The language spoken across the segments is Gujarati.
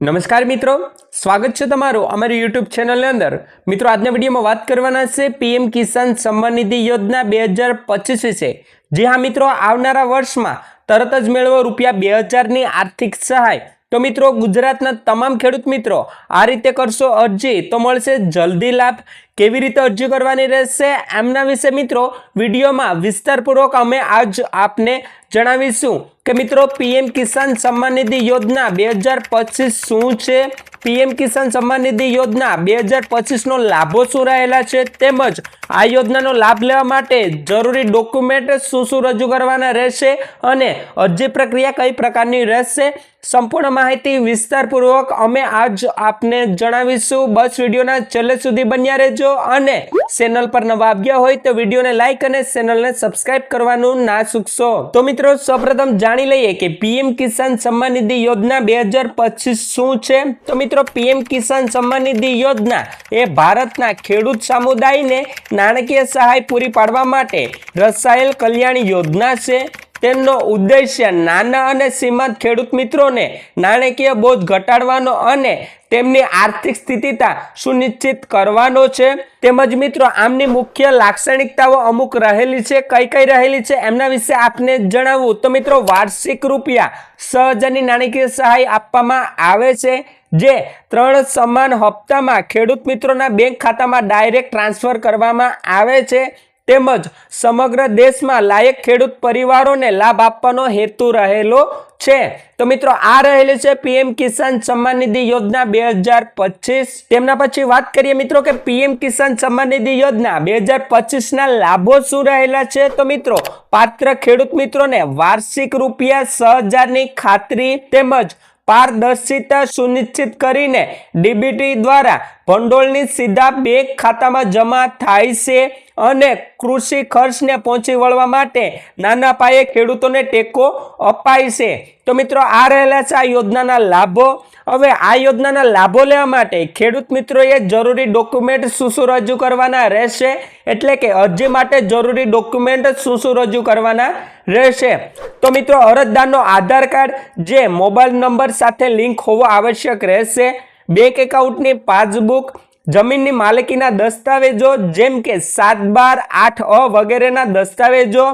નમસ્કાર મિત્રો, સ્વાગત છે તમારું અમારી યુટ્યુબ ચેનલની અંદર. મિત્રો, આજના વિડીયોમાં વાત કરવાના છે પીએમ કિસાન સન્માન નિધિ યોજના બે હજાર પચીસ વિશે જી હા મિત્રો, આવનારા વર્ષમાં તરત જ મેળવો રૂપિયા બે હજારની આર્થિક સહાય. તો મિત્રો, ગુજરાતના તમામ ખેડૂત મિત્રો, આ રીતે કરશો અરજી તો મળશે જલ્દી લાભ. કેવી રીતે અરજી કરવાની રહેશે, એમના વિશે મિત્રો વિડીયોમાં વિસ્તારપૂર્વક અમે આજ આપને જણાવીશું કે મિત્રો, પીએમ કિસાન સન્માન નિધિ યોજના બે હજાર પચીસ શું છે? પીએમ કિસાન સન્માન નિધિ યોજના બે હજાર પચીસનો લાભો શું રહેલા છે? તેમજ આ યોજનાનો લાભ લેવા માટે જરૂરી ડોક્યુમેન્ટ શું શું રજૂ કરવાના રહેશે અને અરજી પ્રક્રિયા કઈ પ્રકારની રહેશે? સંપૂર્ણ માહિતી વિસ્તારપૂર્વક અમે આજ આપને જણાવીશું. બસ વિડીયોના છેલ્લે સુધી બન્યા રહેજો અને ચેનલ પર નવા આવ્યા હોય તો વિડીયોને લાઈક અને ચેનલને સબસ્ક્રાઇબ કરવાનું ના ચૂકશો. તો મિત્રો સૌપ્રથમ જાણી લઈએ કે પીએમ કિસાન સન્માન નિધિ યોજના બે હજાર પચીસ શું છે? તો મિત્રો, પીએમ કિસાન સન્માન નિધિ યોજના એ ભારતના ખેડૂત સમુદાયને નાણાકીય સહાય પૂરી પાડવા માટે રસાયેલ કલ્યાણ યોજના છે. તેમનો ઉદ્દેશ્ય નાના અને સીમાંત ખેડૂત મિત્રોને નાણાકીય બોજ ઘટાડવાનો અને તેમની આર્થિક સ્થિતિતા સુનિશ્ચિત કરવાનો છે. તેમજ મિત્રો, આમની મુખ્ય લાક્ષણિકતાઓ અમુક રહેલી છે કઈ કઈ રહેલી છે એમના વિશે આપને જણાવવું તો મિત્રો, વાર્ષિક રૂપિયા સહજની નાણાકીય સહાય આપવામાં આવે છે, જે ત્રણ સમાન હપ્તામાં ખેડૂત મિત્રોના બેંક ખાતામાં ડાયરેક્ટ ટ્રાન્સફર કરવામાં આવે છે. તેમજ સમગ્ર દેશમાં લાયક ખેડૂત પરિવારોને લાભ આપવાનો હેતુ રહેલો છે. તો મિત્રો, આ રહેલી છે પીએમ કિસાન સન્માન નિધિ યોજના બે હજાર પચીસ. તેમના પછી વાત કરીએ મિત્રો કે પીએમ કિસાન સન્માન નિધિ યોજના બે હજાર પચીસના લાભો શું રહેલા છે? તો મિત્રો, પાત્ર ખેડૂત મિત્રોને વાર્ષિક રૂપિયા છ હજારની ખાતરી તેમજ પારદર્શિતા સુનિશ્ચિત કરીને ડીબીટી દ્વારા ભંડોળની સીધા બેંક ખાતામાં જમા થાય છે અને કૃષિ ખર્ચને પહોંચી વળવા માટે નાના પાયે ખેડૂતોને ટેકો અપાય છે. તો મિત્રો, આ રહેલા છે આ યોજનાના લાભો. હવે આ યોજનાના લાભો લેવા માટે ખેડૂત મિત્રોએ જરૂરી ડોક્યુમેન્ટ શું શું રજૂ કરવાના રહેશે? એટલે કે અરજી માટે જરૂરી ડોક્યુમેન્ટ શું શું રજૂ કરવાના રહેશે? તો મિત્રો, અરજદારનો આધાર કાર્ડ જે મોબાઈલ નંબર સાથે લિંક હોવો આવશ્યક રહેશે. બેંક એકાઉન્ટની પાસબુક જમીનની માલિકીના દસ્તાવેજો, જેમ કે સાત બાર આઠ અ વગેરેના દસ્તાવેજો,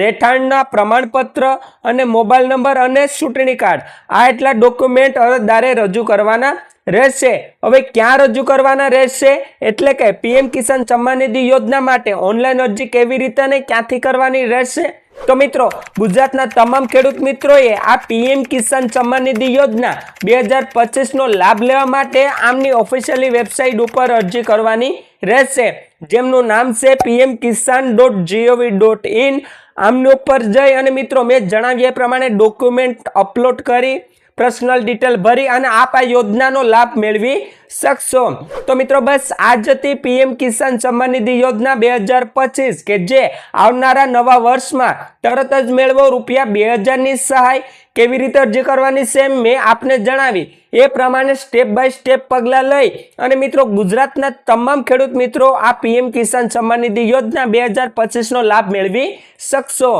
રહેઠાણના પ્રમાણપત્ર અને મોબાઈલ નંબર અને ચૂંટણી કાર્ડ. આ એટલા ડોક્યુમેન્ટ અરજદારે રજૂ કરવાના રહેશે. હવે ક્યાં રજૂ કરવાના રહેશે? એટલે કે પીએમ કિસાન સન્માન નિધિ યોજના માટે ઓનલાઈન અરજી કેવી રીતે અને ક્યાંથી કરવાની રહેશે? તો મિત્રો, ગુજરાતના તમામ ખેડૂત મિત્રોએ આ પીએમ કિસાન સન્માન નિધિ યોજના બે હજાર પચીસનો લાભ લેવા માટે આમની ઓફિશિયલી વેબસાઇટ ઉપર અરજી કરવાની રહેશે. જેમનું નામ છે PM Kisan dot G O V dot in આમની ઉપર જઈ અને મિત્રો, મેં જણાવ્યા પ્રમાણે ડોક્યુમેન્ટ અપલોડ કરી. પર્સનલ ડિટેલ ભરી અને આપ આ યોજનાનો લાભ મેળવી શકશો. તો મિત્રો બસ આ જ હતી પીએમ કિસાન સન્માન નિધિ યોજના બે હજાર પચીસ કે જે આવનારા નવા વર્ષમાં તરત જ મેળવો રૂપિયા બે હજારની સહાય. કેવી રીતે અરજી કરવાની છે મેં આપને જણાવી. એ પ્રમાણે સ્ટેપ બાય સ્ટેપ પગલાં લઈ અને મિત્રો ગુજરાતના તમામ ખેડૂત મિત્રો આ પીએમ કિસાન સન્માન નિધિ યોજના બે હજાર પચીસનો લાભ મેળવી શકશો.